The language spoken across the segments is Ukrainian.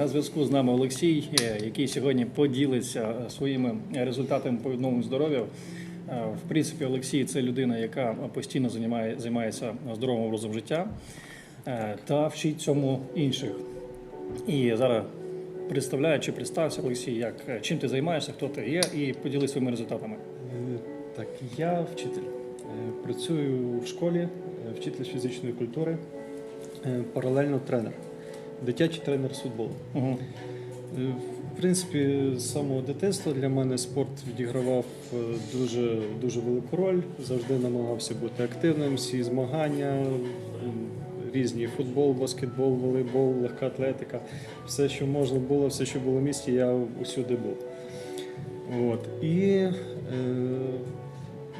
На зв'язку з нами Олексій, е, який сьогодні поділиться е, своїми результатами по відновленню здоров'я. Е, В принципі, Олексій це людина, яка постійно займає, займається здоровим образом життя та вчить цьому інших. І зараз представляю чи представся Олексій, як чим ти займаєшся, хто ти є, і поділись своїми результатами. Так, я вчитель. Працюю в школі, вчитель фізичної культури, паралельно тренер, дитячий тренер з футболу. Угу. В принципі, з самого дитинства для мене спорт відігравав е, дуже, дуже велику роль. Завжди намагався бути активним, всі змагання, різні футбол, баскетбол, волейбол, легка атлетика. Все, що можна було, все, що було в місті, я усюди був. От. І е,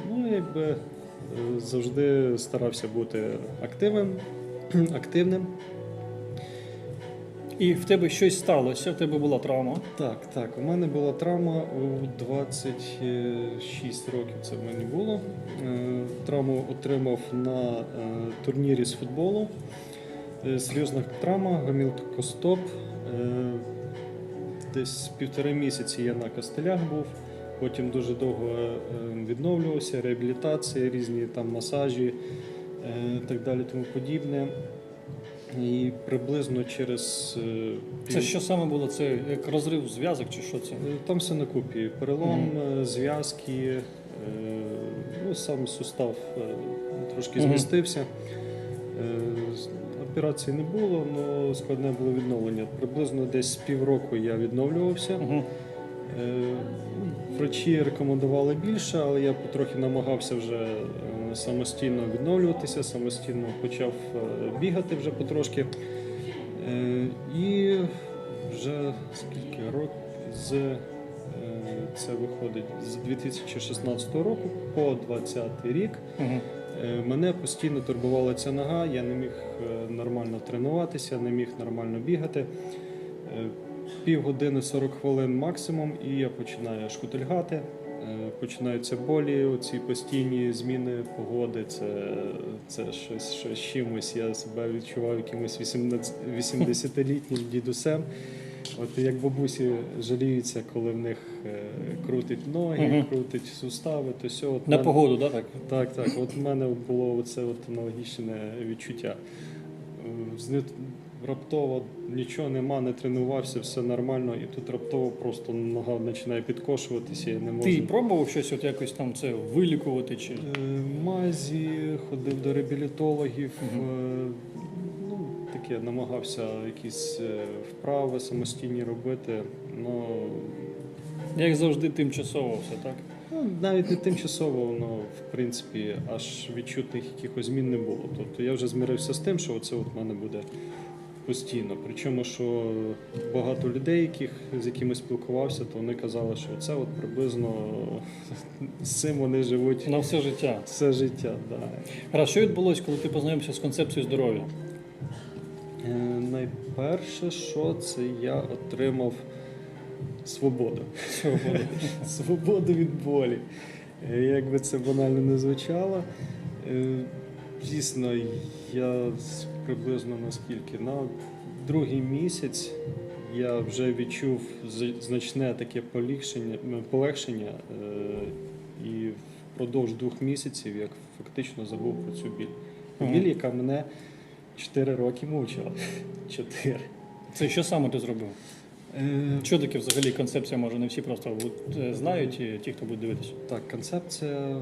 ну, якби, завжди старався бути активним, активним. І в тебе щось сталося, в тебе була травма. Так, так. У мене була травма у 26 років. Це в мені було. Е, Травму отримав на е, турнірі з футболу. Е, Серйозна травма, гомілкостоп. Е, Десь півтори місяці я на костелях був. Потім дуже довго відновлювався, реабілітація, різні там масажі, е, так далі, тому подібне. І приблизно через е, Це що саме було? Це як розрив зв'язок чи що це? Е, Там все на купі. Перелом, е, зв'язки, ну, сам сустав трошки змістився. Операції не було, але складне було відновлення. Приблизно десь півроку я відновлювався. Е, Врачі рекомендували більше, але я потрохи намагався вже самостійно відновлюватися, самостійно почав е, бігати вже потрошки. Е, І вже скільки років з е, це виходить з 2016 року по 2020 рік. Угу. Е, Мене постійно турбувала ця нога, я не міг е, нормально тренуватися, не міг нормально бігати. Е, Півгодини 40 хвилин максимум, і я починаю шкутильгати. Е, Починаються болі, оці постійні зміни погоди. Це, це щось, щось з чимось. Я себе відчував якимось 18 80-літнім дідусем. От як бабусі жаліються, коли в них е, крутить ноги, Мгм. крутить сустави, то все. От На мене- погоду, да, так? так, так. От в мене було от аналогічне відчуття. Раптово нічого нема, не тренувався, все нормально, і тут раптово просто нога починає підкошуватися, я не можу. Ти пробував щось от якось там це вилікувати чи. Е, Мазі, ходив до реабілітологів, е, ну, таке намагався якісь е, вправи самостійні робити. Ну, Як завжди, тимчасово все, так? Ну, навіть не тимчасово, воно в принципі аж відчутних якихось змін не було. Тобто я вже змирився з тим, що це от в мене буде постійно. Причому, що багато людей, яких, з якими спілкувався, то вони казали, що це от приблизно з цим вони живуть На все життя. все життя. Да. Раз, що відбулося, коли ти познайомився з концепцією здоров'я? Е, найперше, що це я отримав свободу. Свободу. Свободу від болі. Е, Як би це банально не звучало. Е, Дійсно, я приблизно наскільки на другий місяць я вже відчув значне таке полегшення, полегшення е, і впродовж двох місяців я фактично забув про цю біль. Біль, яка мене 4 роки мучила. 4. Це що саме ти зробив? Е, Що таке взагалі концепція, може, не всі просто е, знають, і ті, хто буде дивитися. Так, концепція е,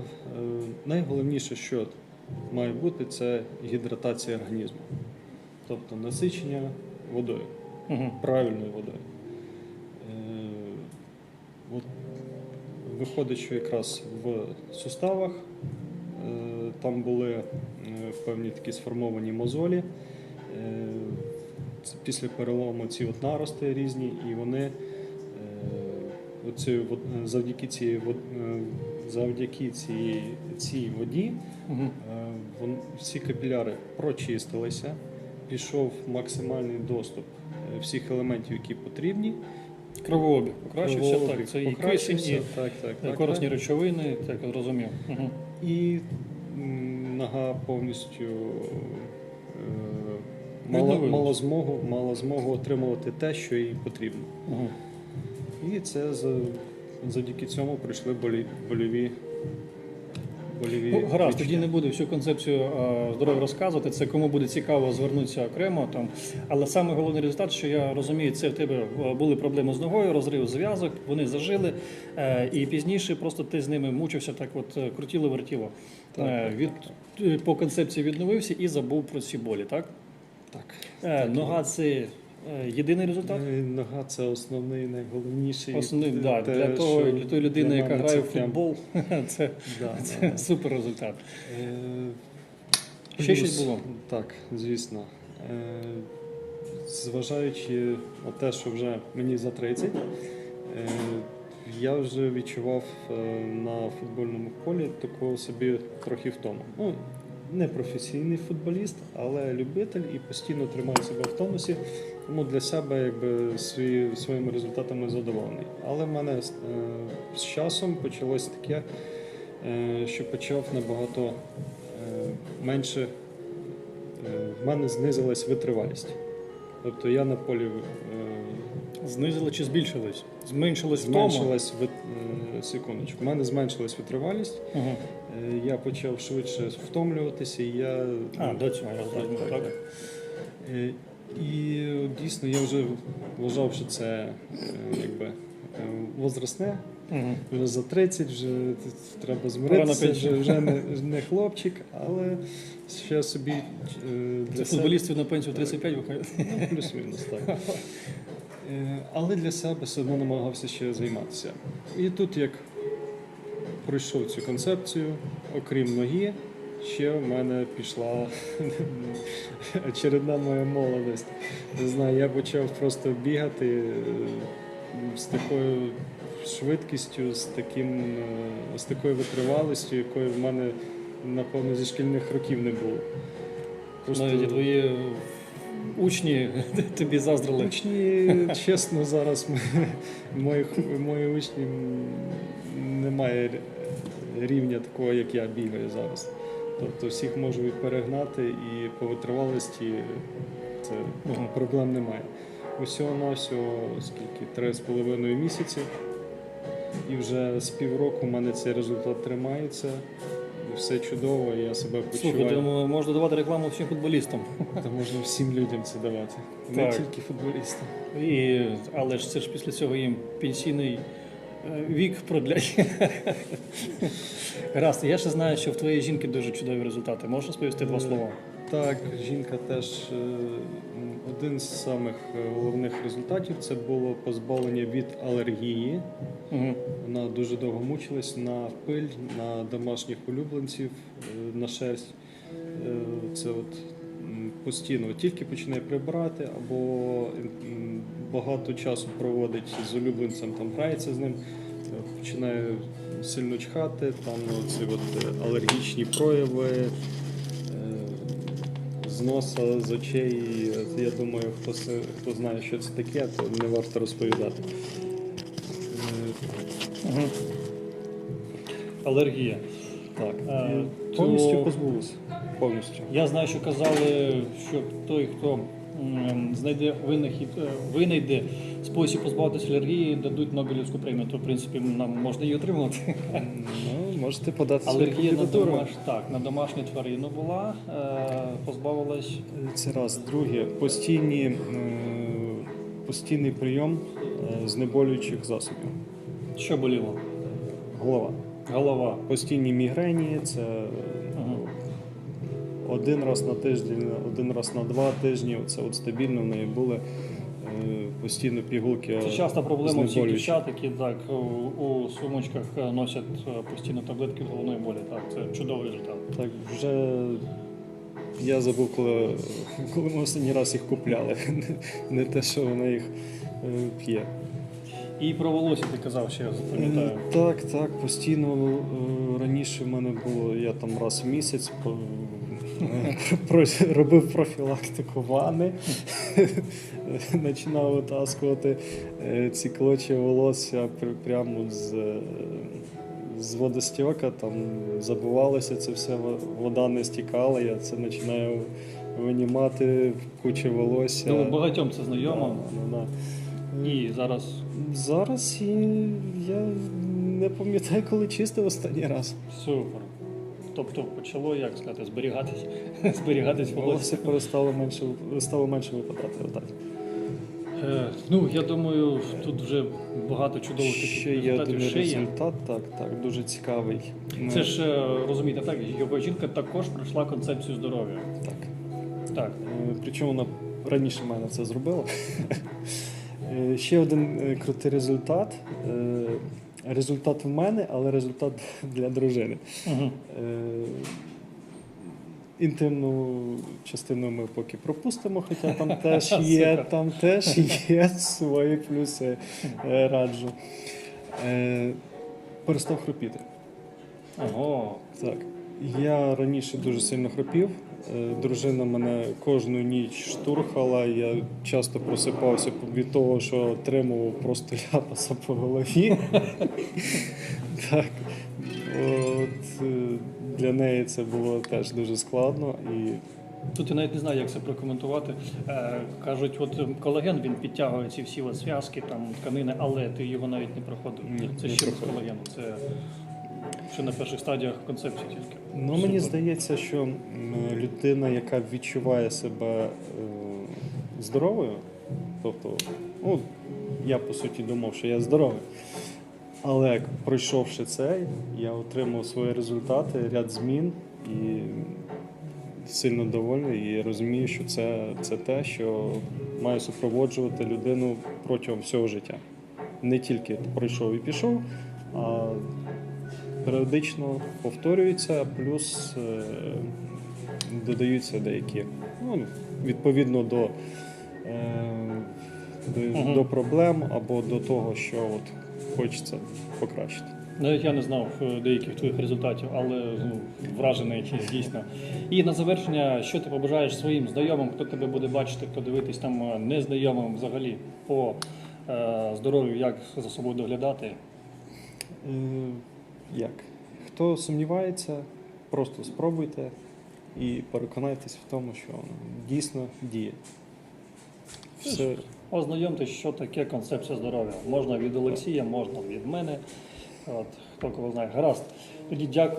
найголовніше, що має бути, це гідратація організму, тобто насичення водою, Угу. правильною водою. Е, от виходить, що якраз в суставах е, там були е, певні такі сформовані мозолі. Е, після перелому ці от нарости різні, і вони вод- завдяки е, завдяки цій, цій воді Угу. Вон- всі капіляри прочистилися, пішов максимальний доступ е, всіх елементів, які потрібні. Кровообіг покращився, Кровообіг так. Це і кисень, і так, так, так, корисні так. речовини, так зрозумів. Угу. І нога повністю е, мала, мала змогу, мала змогу отримувати те, що їй потрібно. Мгм. І це завдяки цьому прийшли болі, больові. Больові Ну, гаразд, тоді не буду всю концепцію е, здоров'я розказувати. Це кому буде цікаво звернутися окремо. Там. Але саме головний результат, що я розумію, це в тебе е, були проблеми з ногою, розрив зв'язок, вони зажили. е, І пізніше просто ти з ними мучився, так от крутіло вертіло. Так, так, Від, по концепції відновився і забув про ці болі, так? Так. Нога це єдиний результат? Е, Нога це основний, найголовніший. Основний, Те, для, того, для тої людини, для яка грає в прям- футбол, це, Да, це да, да. супер результат. Е, Ще щось було? Так, звісно. Е, Зважаючи на те, що вже мені за 30, е, я вже відчував е, на футбольному полі такого собі трохи втому. Ну, не професійний футболіст, але любитель і постійно тримає себе в тонусі. Тому для себе якби свої, своїми результатами задоволений. Але в мене е, з часом почалось таке, е, що почав набагато е, менше. В мене знизилась витривалість. Тобто я на полі е, Знизило чи збільшилось? Зменшилось втома? зменшилась вит... е, секундочку. В мене зменшилась витривалість. Ага. Е, Я почав швидше втомлюватися, і я А, до цього я так, так? так. Е, І дійсно я вже вважав, що це е, якби е, возрастне. Угу. Вже за 30, вже треба змиритися, вже, вже не, не хлопчик, але ще собі е, Це для себе футболістів на пенсію 35 виходить. Ну, плюс-мінус, так. Е, Але для себе все одно намагався ще займатися. І тут як пройшов цю концепцію, окрім ноги, ще в мене пішла очередна моя молодість. Не знаю, я почав просто бігати е, з такою швидкістю, з, таким, е, з такою витривалістю, якої в мене, напевно, зі шкільних років не було. Навіть твої учні тобі заздрили. Учні, чесно, зараз моїх, мої учні немає рівня такого, як я бігаю зараз. Тобто всіх можу і перегнати, і по витривалості це проблем немає. Усього на всього, скільки три з половиною місяці, і вже з півроку в мене цей результат тримається. і Все чудово, і я себе почуваю. думаю, можна давати рекламу всім футболістам. Та можна всім людям це давати, не Так. тільки футболістам. І, але ж це ж після цього їм пенсійний вік продлять. Гаразд, я ще знаю, що в твоєї жінки дуже чудові результати. Можеш сповісти два Е, слова? Так, жінка теж е, один з самих е, головних результатів це було позбавлення від алергії. Угу. Вона дуже довго мучилась на пиль, на домашніх улюбленців, е, на шерсть. Е, Це от постійно тільки починає прибирати або багато часу проводить з улюбленцем, там грається з ним, починає сильно чхати, там ці от е, алергічні прояви. е, З носа, з очей. Е, Я думаю, хто, хто знає, що це таке, то не варто розповідати. Алергія. Так, повністю позбулися. Повністю. Я знаю, що казали, що той, хто знайде винахід, е, винайде спосіб позбавитися алергії, дадуть Нобелівську премію. То, в принципі, нам можна її отримати. Ну, можете подати Алергія на, домаш... так, на домашню тварину була, е, позбавилась. Це раз. Друге, постійні, е, постійний прийом знеболюючих засобів. Що боліло? Голова. Голова. Постійні мігрені це. Один раз на тиждень, один раз на два тижні. Це от стабільно в неї були е, постійно пігулки. Це часто проблема всіх дівчат, які так у, сумочках е, носять е, постійно таблетки від головної болі. Так, це чудовий результат. Так, вже я забув, коли, коли ми останній раз їх купляли. Не те, що вона їх п'є. І про волосся ти казав, ще я запам'ятаю. Так, так, постійно раніше в мене було, я там раз в місяць робив профілактику вани, починав витаскувати е, ці клочі волосся прямо з, е, з водостіка, там забувалося це все, вода не стікала, я це починаю винімати кучу волосся. Ну, багатьом це знайомо. Да, да, да. І зараз Зараз і я не пам'ятаю, коли чистив останній раз. супер. Тобто почало, як сказати, зберігатись, зберігатись волосся. Волосся перестало менше, стало менше випадати. Отак. Е, ну, я думаю, тут вже багато чудових таких Ще є результатів. один Ще є. результат, так, так, дуже цікавий. Ми- Це ж е, розумієте, так, його жінка також пройшла концепцію здоров'я. так. Так. Е, Причому вона раніше мене це зробила. Е, Ще один е, крутий результат. Е, Результат в мене, але результат для дружини. Угу. Е, Інтимну частину ми поки пропустимо, хоча там теж є, там теж є свої плюси, е, раджу. Е, Перестав хропіти. Ого. Так. Я раніше дуже сильно хропів. Е, Дружина мене кожну ніч штурхала. Я часто просипався від того, що отримував просто ляпаса по голові. Так. От, е, для неї це було теж дуже складно. І Тут я навіть не знаю, як це прокоментувати. Е, кажуть, от колаген він підтягує ці всі от зв'язки, там тканини, але ти його навіть не проходив. Ні, це ще з колагену. Це ще на перших стадіях концепції тільки. ну, мені здається, що людина, яка відчуває себе е, здоровою, тобто, ну, я по суті думав, що я здоровий. Але пройшовши цей, я отримав свої результати, ряд змін і сильно довольний. І розумію, що це, це те, що має супроводжувати людину протягом всього життя. Не тільки пройшов і пішов, а періодично повторюється, плюс е, додаються деякі, ну, відповідно до, е, до, проблем або до того, що от хочеться покращити. Навіть я не знав е, деяких твоїх результатів, але ну, вражений дійсно. І на завершення, що ти побажаєш своїм знайомим, хто тебе буде бачити, хто дивитись там незнайомим взагалі по е, здоров'ю, як за собою доглядати. Як? Хто сумнівається, просто спробуйте і переконайтесь в тому, що дійсно діє. Все, Ознайомтесь, що таке концепція здоров'я. Можна від Олексія, можна від мене. От, хто кого знає. Гаразд. Тоді дякую.